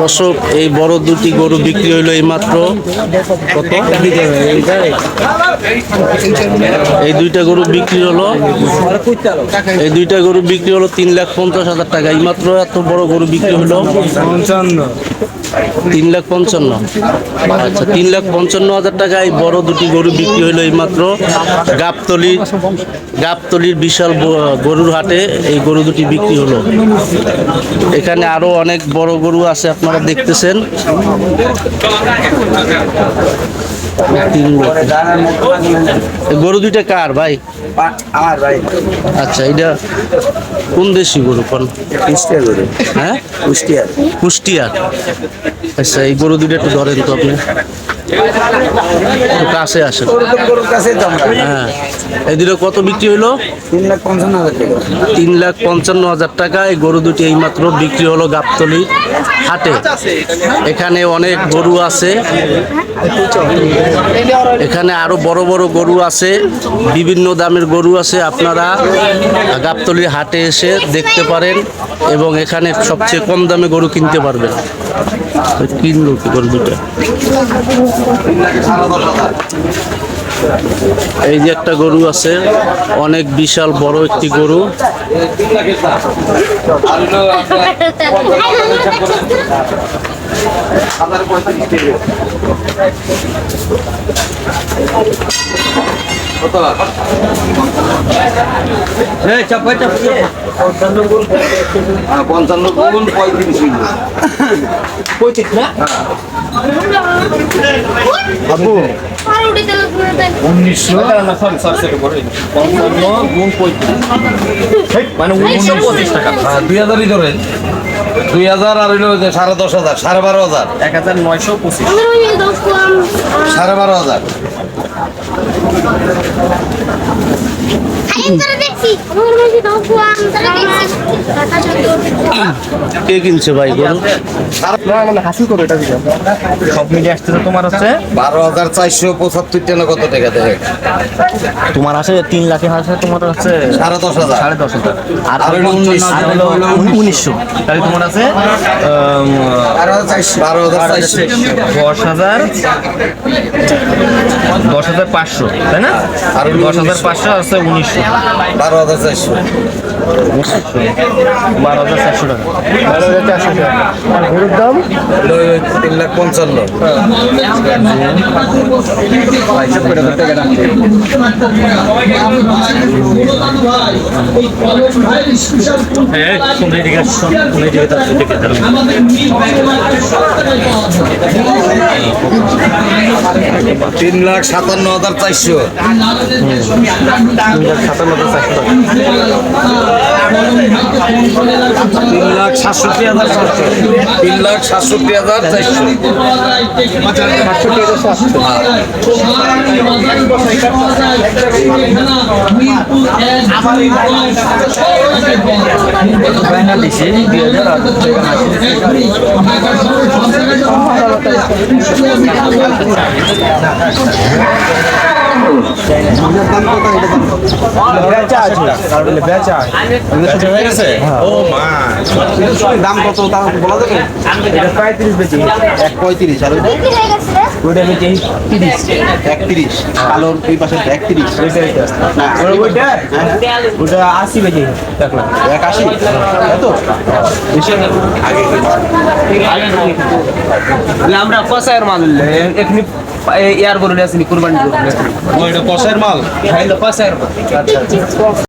দর্শক, এই বড় দুটি গরু বিক্রি হইল এই মাত্র কত? এই দুইটা গরু বিক্রি হলো, এই দুইটা গরু বিক্রি হলো তিন লাখ পঞ্চাশ হাজার টাকা। এই মাত্র এত বড় গরু বিক্রি হলো। পঞ্চান্ন। তিন লাখ পঞ্চান্ন। আচ্ছা তিন লাখ পঞ্চান্ন হাজার টাকা এই বড় দুটি গরু বিক্রি হলো এই মাত্র গাবতলি গাবতলির বিশাল গরুর হাটে এই গরু দুটি বিক্রি হলো। এখানে আরও অনেক বড় গরু আছে আপনারা দেখতেছেন। গরু দুইটা কার ভাই? আমার ভাই। আচ্ছা এটা কোন দেশি গরু কোন কুষ্টিয়া গরু। হ্যাঁ? কুষ্টিয়ার কুষ্টিয়ার আচ্ছা এই গরু দুটো একটু ধরেন তো আপনি। কাছে গরুর হ্যাঁ। এই দুটো কত বিক্রি হলো তিন লাখ পঞ্চান্ন হাজার টাকা। তিন লাখ পঞ্চান্ন হাজার টাকা। এই গরু দুটি এইমাত্র বিক্রি হলো গাবতলি হাটে। এখানে অনেক গরু আছে। এখানে আরও বড় বড় গরু আছে। বিভিন্ন দামের গরু আছে। আপনারা গাবতলির হাটে এসে দেখতে পারেন এবং এখানে সবচেয়ে কম দামে গরু কিনতে পারবেন। কি গরু দুটো এই যে একটা গরু আছে অনেক বিশাল বড় একটি গরু। পঞ্চান্ন গুণ পঁয়ত্রিশ আবু উনিশশো পঞ্চান্ন গুণ পঁয়ত্রিশ। মানে উনিশশো পঁচিশ টাকা। দুই হাজারই ধরেন। দুই হাজার আর হইল সাড়ে দশ হাজার সাড়ে বারো হাজার। এক হাজার নয়শো পঁচিশ। সাড়ে বারো হাজার। কে কিনছে ভাই গরু? সব মিলিয়ে আসতেছে তোমার হচ্ছে? বারো হাজার চারশো পঁচাত্তর টাকা কত টাকা দেখে তোমার আছে তিন লাখের আছে তোমার হচ্ছে সাড়ে দশ হাজার। সাড়ে দশ হাজার। আর হলো উনিশশো। তাহলে তোমার আছে বারো হাজার দশ হাজার দশ হাজার পাঁচশো তাই না? আর দশ হাজার পাঁচশো আছে উনিশশো। বারো হাজার চারশো। বারো হাজার চারশো টাকা। বারো হাজার চারশো টাকা। আর গরুর দাম? তিন লাখ পঞ্চান্ন। হ্যাঁ শুনে দিকে শুনে দিকে তার দিকে তিন লাখ সাতান্ন হাজার চারশো। হাজার তিন লাখ সাতষট্টি হাজার চারশো তিন লাখ সাতষট্টি হাজার চারশো। দিছি দুই হাজার দাম কত? তা বলা যাবে? পঁয়ত্রিশ বেশি। এক পঁয়ত্রিশ আর ওইটা তিরিশ। একত্রিশ। কালোর এই পাশে একত্রিশ ওইটা ওটা আশি বেশি দেখলাম এক আশি? এত? আমরা কষায়ের মাল এখানে ইয়ার গরু আসেনি কুরবানি ওইটা কষের মাল? কষায়ের মাল।